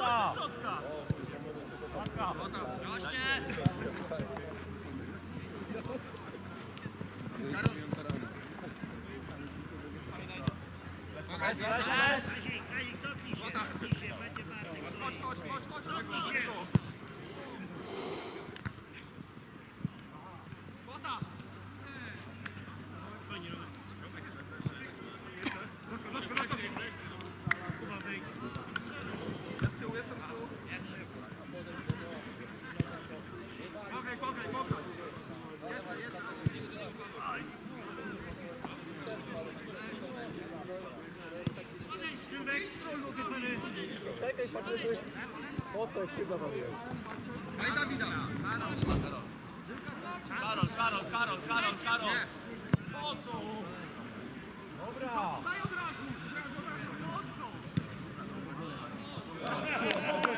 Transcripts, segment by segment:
Środka! Chodź, chodź, chodź. Karol, Karol, Karol, Karol, Karol. Po co? Dobra. Więcej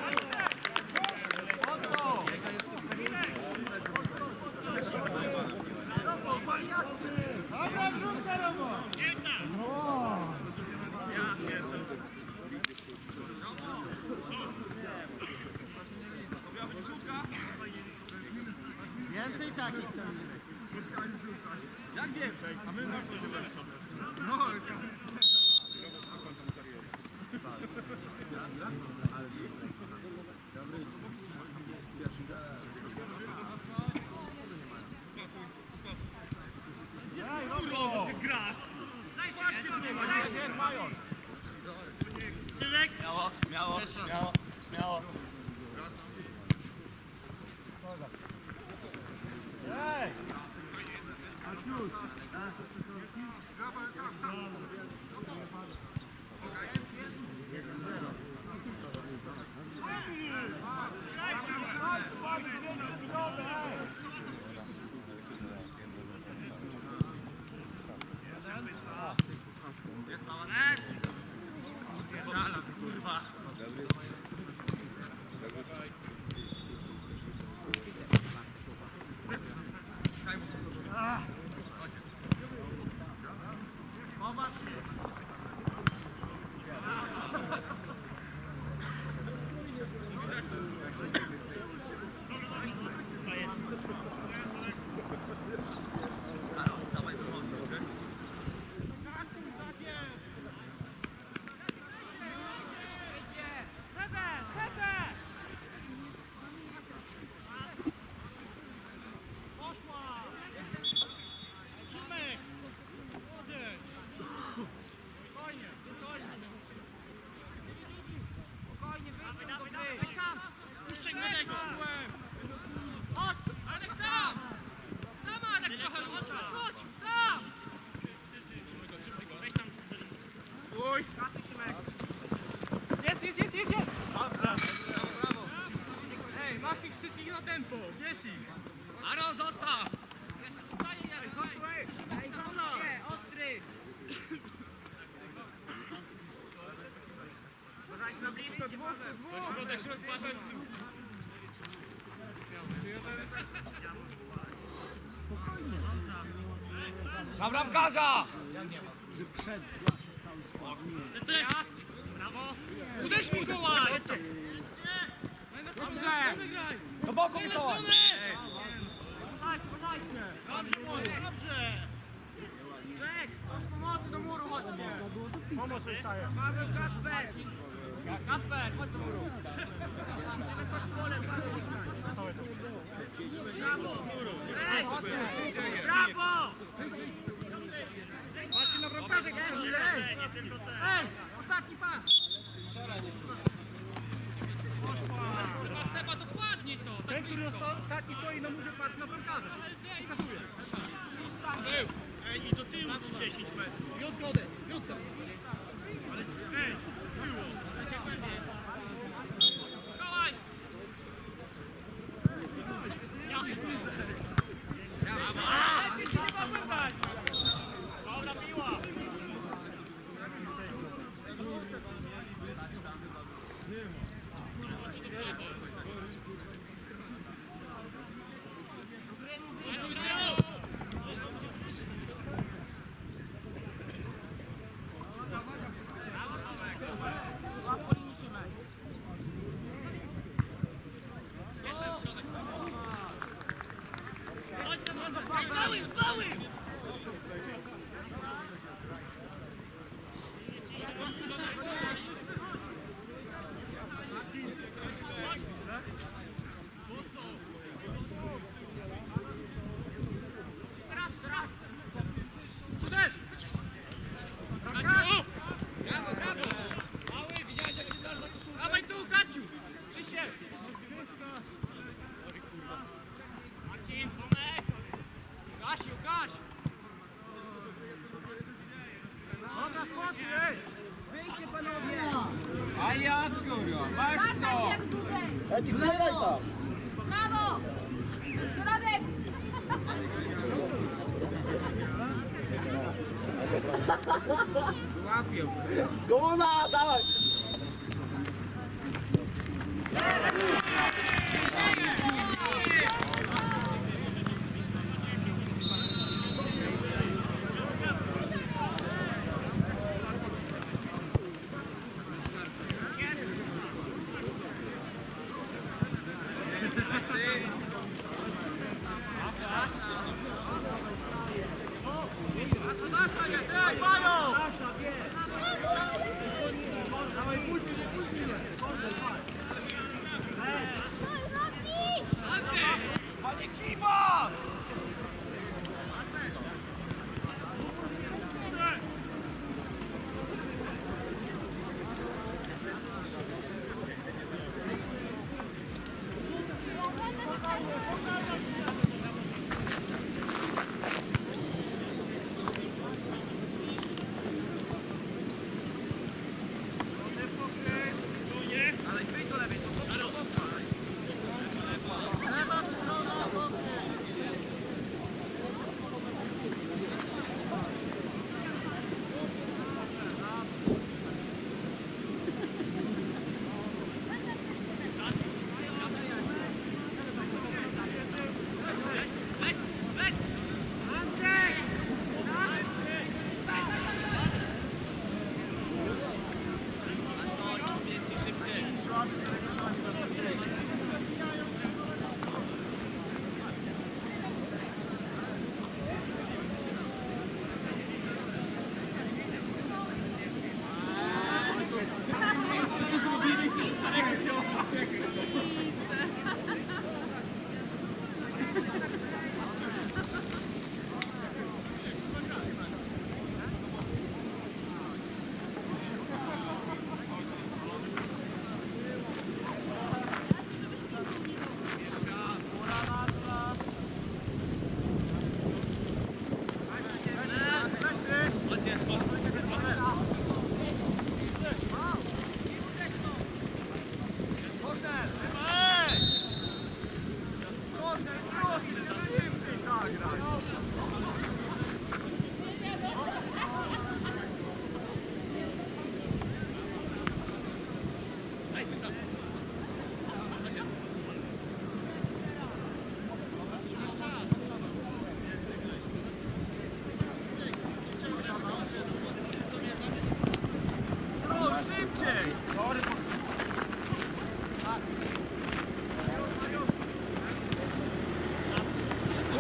Środek, środek, patrz. Na bramkarza! Lecę! Brawo! Uderz Mikołaj! Dobrze! Do boku Mikołaj! Dobrze, młody, dobrze! Czek! Pomocy do muru chodźcie! Pomoc wystaje! Paweł Kasper! Kasper, chodź do muru! Brawo! Ej! Brawo! Patrzcie na bramkarze, Ej! Ej! Ostatni pas! Seba, dokładnie to! Ten, który ostatni stoi na murze, patrzy na bramkarza. Pokazuje. Ej, i do tyłu 10 metrów. I odgodę, i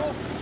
Oh!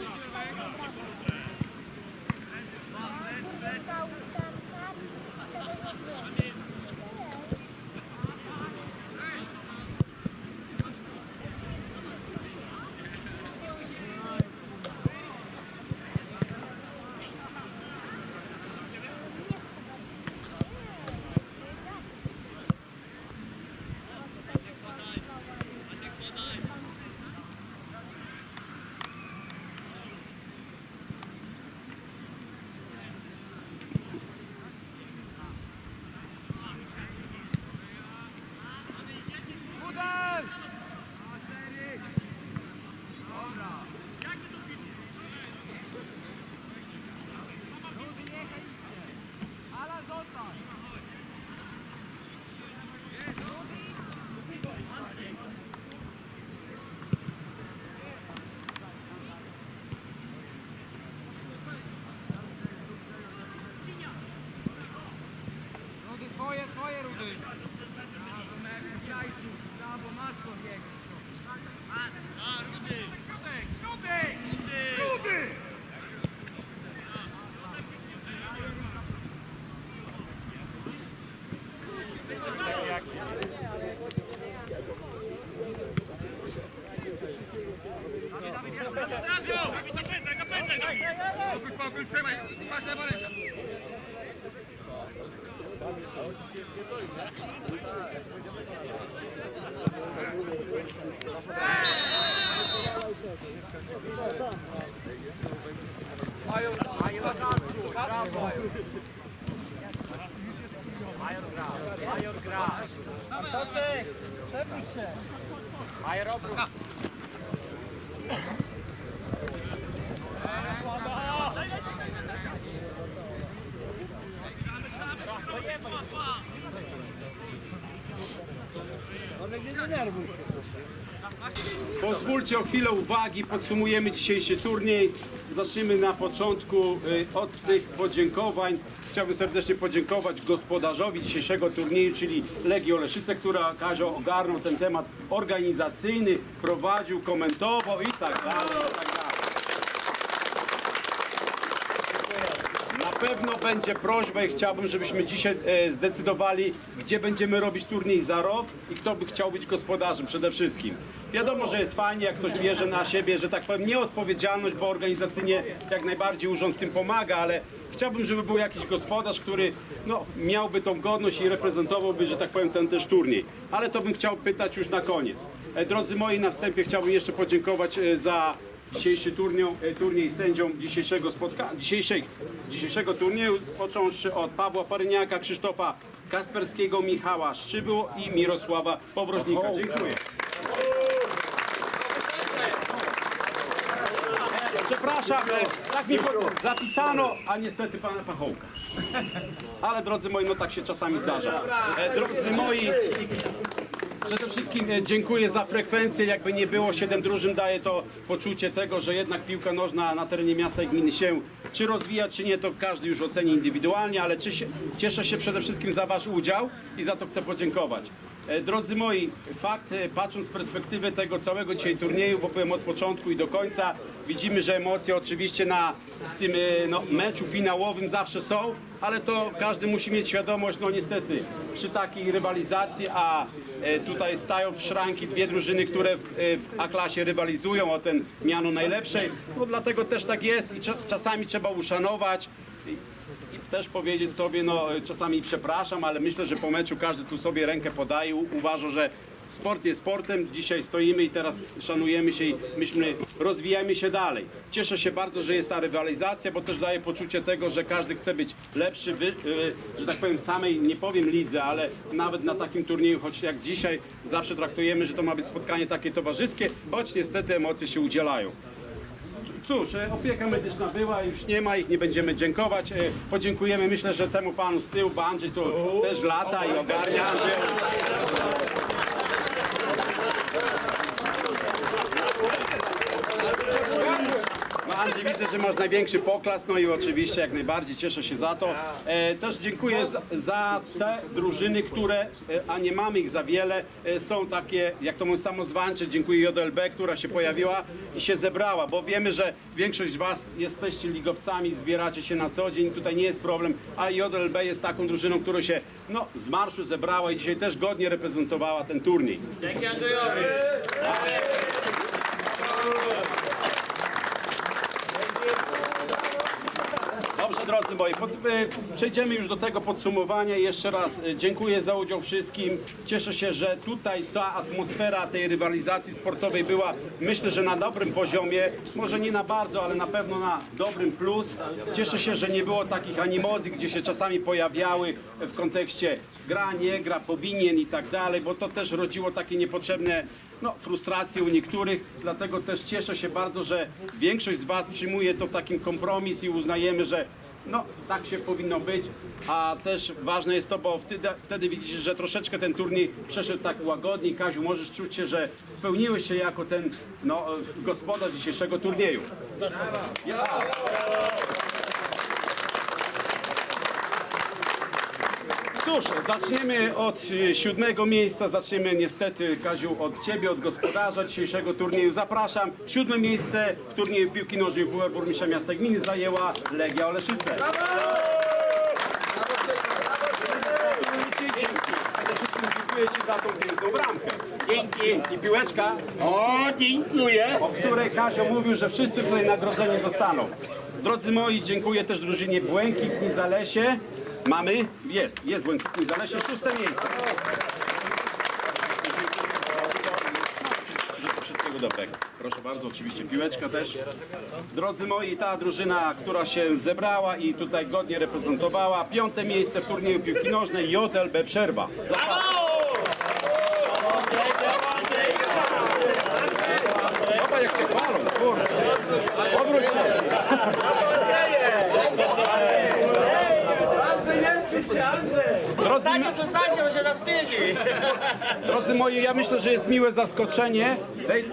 Yeah. Pozwólcie o chwilę uwagi, podsumujemy dzisiejszy turniej. Zacznijmy na początku y, od tych podziękowań. Chciałbym serdecznie podziękować gospodarzowi dzisiejszego turnieju, czyli Legii Oleszyce, która Kazio ogarnął ten temat organizacyjny, prowadził, komentował i tak dalej, i tak dalej. Na pewno będzie prośba i chciałbym, żebyśmy dzisiaj e, zdecydowali, gdzie będziemy robić turniej za rok i kto by chciał być gospodarzem przede wszystkim. Wiadomo, że jest fajnie, jak ktoś bierze na siebie, że tak powiem, nieodpowiedzialność, bo organizacyjnie jak najbardziej urząd tym pomaga, ale chciałbym, żeby był jakiś gospodarz, który no, miałby tą godność i reprezentowałby, że tak powiem, ten też turniej. Ale to bym chciał pytać już na koniec. E, Drodzy moi, na wstępie chciałbym jeszcze podziękować e, za dzisiejszy turniej, turniej sędziom dzisiejszego spotkania, dzisiejszej, dzisiejszego turnieju, począwszy od Pawła Paryniaka, Krzysztofa Kasperskiego, Michała Szczybu i Mirosława Powroźnika. Dziękuję. Tak mi po- zapisano, a niestety pana Pachołka. Ale drodzy moi, no tak się czasami zdarza. E, Drodzy moi, Przede wszystkim e, dziękuję za frekwencję. Jakby nie było, 7 drużyn daje to poczucie tego, że jednak piłka nożna na terenie miasta i gminy się czy rozwija, czy nie, to każdy już oceni indywidualnie, ale czy się, cieszę się przede wszystkim za Wasz udział i za to chcę podziękować. E, Drodzy moi, fakt, patrząc z perspektywy tego całego dzisiaj turnieju, bo byłem od początku i do końca, Widzimy, że emocje oczywiście na tym e, no, meczu finałowym zawsze są, ale to każdy musi mieć świadomość, no niestety, przy takiej rywalizacji, a e, tutaj stają w szranki dwie drużyny, które w, e, w A-klasie rywalizują o ten miano najlepszej, no dlatego też tak jest i cza- czasami trzeba uszanować. I, też powiedzieć sobie, no czasami przepraszam, ale myślę, że po meczu każdy tu sobie rękę podaje, uważa, że sport jest sportem, dzisiaj stoimy i teraz szanujemy się i myślmy, rozwijamy się dalej. Cieszę się bardzo, że jest ta rywalizacja, bo też daje poczucie tego, że każdy chce być lepszy, wy, y, że tak powiem samej, nie powiem lidze, ale nawet na takim turnieju, choć jak dzisiaj zawsze traktujemy, że to ma być spotkanie takie towarzyskie, choć niestety emocje się udzielają. Cóż, e, opieka medyczna była, już nie ma ich, nie będziemy dziękować. E, Podziękujemy, myślę, że temu panu z tyłu, bo Andrzej tu też lata i ogarnia. Andrzej, widzę, że masz największy poklas, no i oczywiście jak najbardziej cieszę się za to. E, też dziękuję za, za te drużyny, które, e, a nie mamy ich za wiele, e, są takie, jak to mówią, samozwańcze. Dziękuję JLB, która się pojawiła i się zebrała, bo wiemy, że większość z Was jesteście ligowcami, zbieracie się na co dzień, tutaj nie jest problem, a JLB jest taką drużyną, która się no, z marszu zebrała i dzisiaj też godnie reprezentowała ten turniej. Dzięki Andrzejowi. Drodzy pod, przejdziemy już do tego podsumowania. Jeszcze raz e, dziękuję za udział wszystkim. Cieszę się, że tutaj ta atmosfera tej rywalizacji sportowej była, myślę, że na dobrym poziomie. Może nie na bardzo, ale na pewno na dobrym plus. Cieszę się, że nie było takich animozji, gdzie się czasami pojawiały w kontekście gra, nie gra, powinien i tak dalej, bo to też rodziło takie niepotrzebne no, frustracje u niektórych. Dlatego też cieszę się bardzo, że większość z Was przyjmuje to w takim kompromis i uznajemy, że no, tak się powinno być, a też ważne jest to, bo wtedy, wtedy widzisz, że troszeczkę ten turniej przeszedł tak łagodnie. Kaziu, możesz czuć się, że spełniłeś się jako ten no, gospodarz dzisiejszego turnieju. Ja. Cóż, zaczniemy od y, siódmego miejsca. Zaczniemy niestety, Kaziu, od Ciebie, od gospodarza dzisiejszego turnieju. Zapraszam. Siódme miejsce w turnieju piłki nożnej WR Burmistrza Miasta i Gminy zajęła Legia Oleszyce. Przede wszystkim dziękuję Ci za tą piękną bramkę. Dzięki. I piłeczka, O, dziękuję. o której Kazio mówił, że wszyscy tutaj nagrodzeni zostaną. Drodzy moi, dziękuję też drużynie Błękitni Zalesie. Mamy? Jest, jest Błękitni Zalesie, szóste miejsce. Wszystkiego dobrego. Proszę bardzo, oczywiście piłeczka też. Drodzy moi, ta drużyna, która się zebrała i tutaj godnie reprezentowała. Piąte miejsce w turnieju piłki nożnej JLB Przerwa. Zapraszam. Jak cię chwalą, kurde. Obróć się. Drodzy, Przestańcie, bo się zawstydzi. drodzy moi, ja myślę, że jest miłe zaskoczenie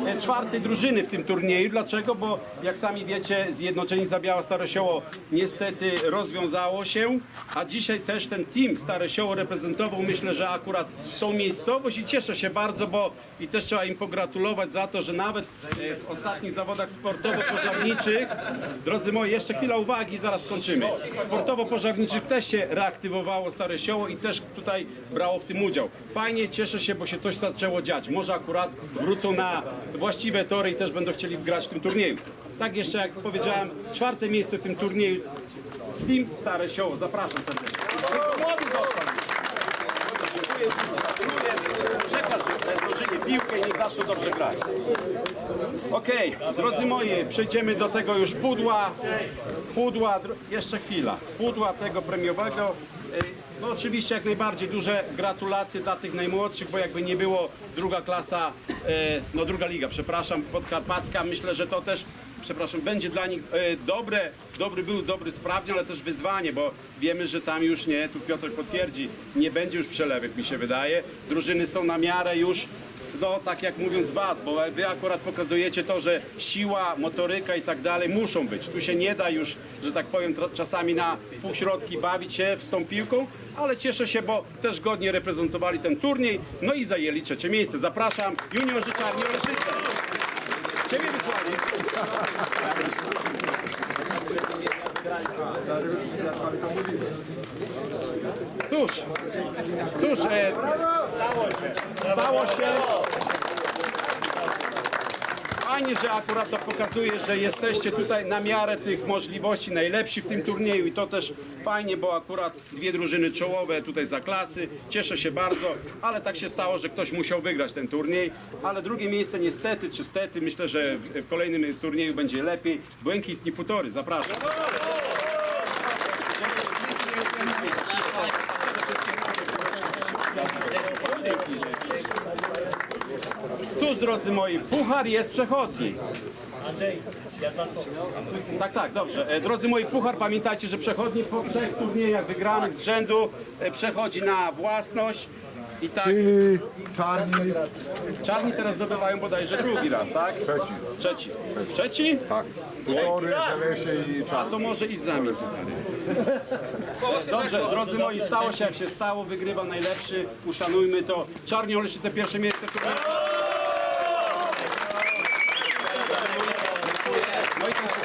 e, czwartej drużyny w tym turnieju. Dlaczego? Bo jak sami wiecie, Zjednoczeni Zabiała Starosioło niestety rozwiązało się, a dzisiaj też ten team Starosioło reprezentował, myślę, że akurat tą miejscowość i cieszę się bardzo, bo i też trzeba im pogratulować za to, że nawet e, w ostatnich zawodach sportowo-pożarniczych, drodzy moi, jeszcze chwila uwagi, zaraz skończymy. Sportowo-pożarniczych też się reaktywowało Stare Sioło i też tutaj brało w tym udział. Fajnie, cieszę się, bo się coś zaczęło dziać. Może akurat wrócą na właściwe tory i też będą chcieli grać w tym turnieju. Tak jeszcze jak powiedziałem, czwarte miejsce w tym turnieju. Team Stare Sioło. Zapraszam serdecznie. Młody został. Przekaż drużynie piłkę i niech zaczną dobrze grać. Okej, drodzy moi, przejdziemy do tego już pudła. Pudła, jeszcze chwila. Pudła tego premiowego. No oczywiście jak najbardziej duże gratulacje dla tych najmłodszych, bo jakby nie było druga klasa, y, no druga liga, przepraszam, podkarpacka. Myślę, że to też, przepraszam, będzie dla nich y, dobre, dobry był dobry sprawdzian, ale też wyzwanie, bo wiemy, że tam już nie, tu Piotr potwierdzi, nie będzie już przelewek mi się wydaje. Drużyny są na miarę już no tak jak mówiąc was, bo wy akurat pokazujecie to, że siła, motoryka i tak dalej muszą być. Tu się nie da już, że tak powiem, czasami na półśrodki bawić się z tą piłką, ale cieszę się, bo też godnie reprezentowali ten turniej, no i zajęli trzecie miejsce. Zapraszam, juniorzy Czarni Oleszyce. Ciebie wysłali. Cóż, cóż, e, stało się. Fajnie, że akurat to pokazuje, że jesteście tutaj na miarę tych możliwości najlepsi w tym turnieju i to też fajnie, bo akurat dwie drużyny czołowe tutaj za klasy. Cieszę się bardzo, ale tak się stało, że ktoś musiał wygrać ten turniej, ale drugie miejsce niestety czy stety, myślę, że w, kolejnym turnieju będzie lepiej. Błękitni Futory, zapraszam. Cóż, drodzy moi, puchar jest przechodni. Tak, tak, dobrze. E, Drodzy moi, puchar, pamiętajcie, że przechodni po trzech turniejach wygranych z rzędu e, przechodzi na własność. I tak, Czyli czarni, czarni teraz zdobywają bodajże drugi raz, tak? trzeci, Trzeci. Trzeci? tak. Futory, Zalesie i A czarni. to może idź za mnie. Dobrze, drodzy moi, stało się jak się stało, wygrywa najlepszy, uszanujmy to. Czarni Oleszyce pierwsze miejsce w turnieju. No i to jest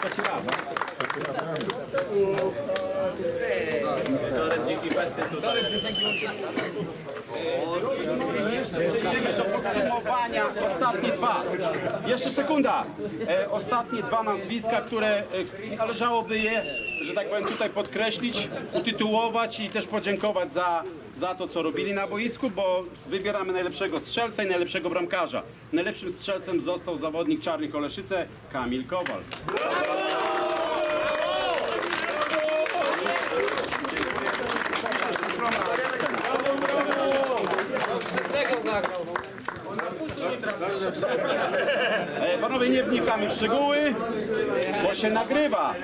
trzeci raz. A? Przejdziemy do podsumowania ostatnie dwa. Jeszcze sekunda. E, ostatnie dwa nazwiska, które e, należałoby je, że tak powiem, tutaj podkreślić, utytułować i też podziękować za, za to, co robili na boisku, bo wybieramy najlepszego strzelca i najlepszego bramkarza. Najlepszym strzelcem został zawodnik Czarnych Oleszyce, Kamil Kowal. Panowie, nie wnikamy w szczegóły, się nagrywa.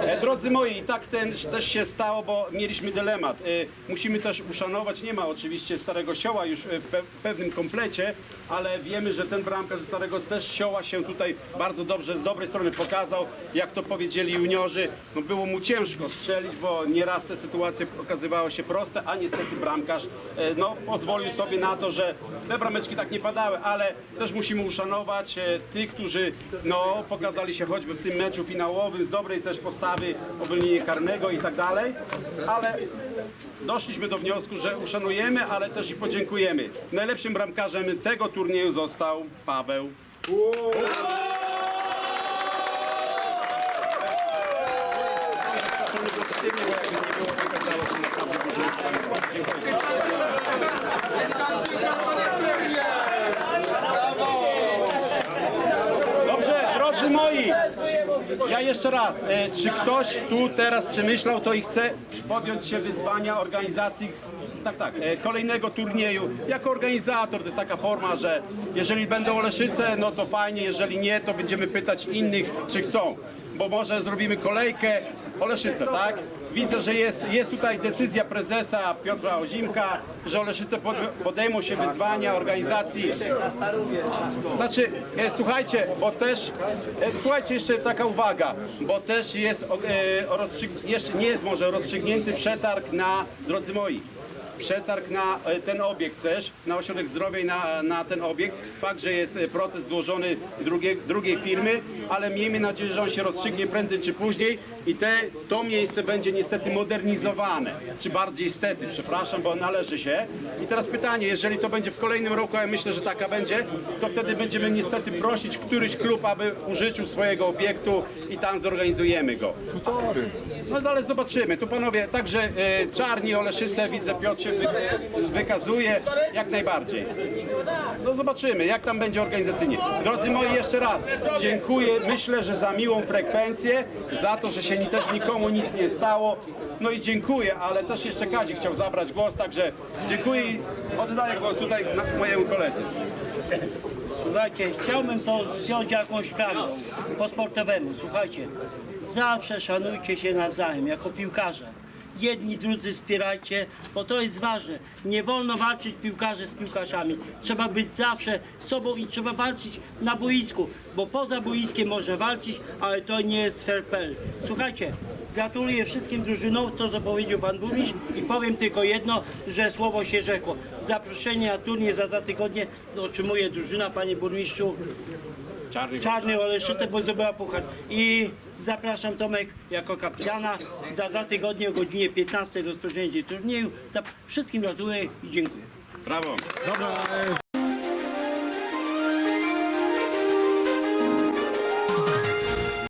E, Drodzy moi, tak ten, też się stało, bo mieliśmy dylemat. E, Musimy też uszanować, nie ma oczywiście Starego Sioła już w pe- pewnym komplecie, ale wiemy, że ten bramkarz ze Starego też Sioła się tutaj bardzo dobrze, z dobrej strony pokazał. Jak to powiedzieli juniorzy, no było mu ciężko strzelić, bo nieraz te sytuacje okazywały się proste, a niestety bramkarz e, no, pozwolił sobie na to, że te brameczki tak nie padały, ale też musimy uszanować e, tych, którzy no, pokazali się choćby w tym meczu finałowym z dobrej też postawy obronienia karnego i tak dalej, ale doszliśmy do wniosku, że uszanujemy, ale też i podziękujemy. Najlepszym bramkarzem tego turnieju został Paweł. Zapraszamy pozytywnie, bo jakby nie było, wyglądało to naprawdę Dziękuję. Dobrze, drodzy moi, ja jeszcze raz, e, czy ktoś tu teraz przemyślał to i chce podjąć się wyzwania organizacji tak, tak, e, kolejnego turnieju. Jako organizator to jest taka forma, że jeżeli będą Oleszyce, no to fajnie, jeżeli nie, to będziemy pytać innych, czy chcą. Bo może zrobimy kolejkę Oleszyce, tak? Widzę, że jest, jest tutaj decyzja prezesa Piotra Ozimka, że Oleszyce pod, podejmą się wyzwania organizacji znaczy, e, słuchajcie, bo też, e, słuchajcie, jeszcze taka uwaga, bo też jest, e, jeszcze nie jest może rozstrzygnięty przetarg na, drodzy moi, przetarg na e, ten obiekt też, na ośrodek zdrowia i na, na ten obiekt. Fakt, że jest e, protest złożony drugiej, drugiej firmy, ale miejmy nadzieję, że on się rozstrzygnie prędzej czy później i te, to miejsce będzie niestety modernizowane, czy bardziej stety, przepraszam, bo należy się. I teraz pytanie, jeżeli to będzie w kolejnym roku, a ja myślę, że taka będzie, to wtedy będziemy niestety prosić któryś klub, aby użyczył swojego obiektu i tam zorganizujemy go. No ale zobaczymy. Tu panowie, także e, Czarni, Oleszyce, widzę Piotr się wy, wykazuje jak najbardziej. No zobaczymy, jak tam będzie organizacyjnie. Drodzy moi, jeszcze raz dziękuję. Myślę, że za miłą frekwencję, za to, że się ni- też nikomu nic nie stało. No i dziękuję, ale też jeszcze Kazik chciał zabrać głos, także dziękuję i oddaję głos tutaj mojemu koledze. Słuchajcie, chciałbym to wziąć jakąś prawdą po sportowemu. Słuchajcie, zawsze szanujcie się nawzajem jako piłkarze. Jedni, drudzy wspierajcie, bo to jest ważne. Nie wolno walczyć piłkarze z piłkarzami. Trzeba być zawsze sobą i trzeba walczyć na boisku, bo poza boiskiem można walczyć, ale to nie jest fair play. Słuchajcie, Gratuluję wszystkim drużynom, to co powiedział Pan Burmistrz i powiem tylko jedno, że słowo się rzekło. Zaproszenie na turniej za dwa tygodnie otrzymuje drużyna, Panie Burmistrzu, Czarny, Czarny Oleszyce, bo zdobyła puchar. I zapraszam Tomek jako kapitana. Za dwa tygodnie o godzinie 15 rozpoczęcie turnieju. Za- Wszystkim gratuluję i dziękuję. Brawo. Dobra, e,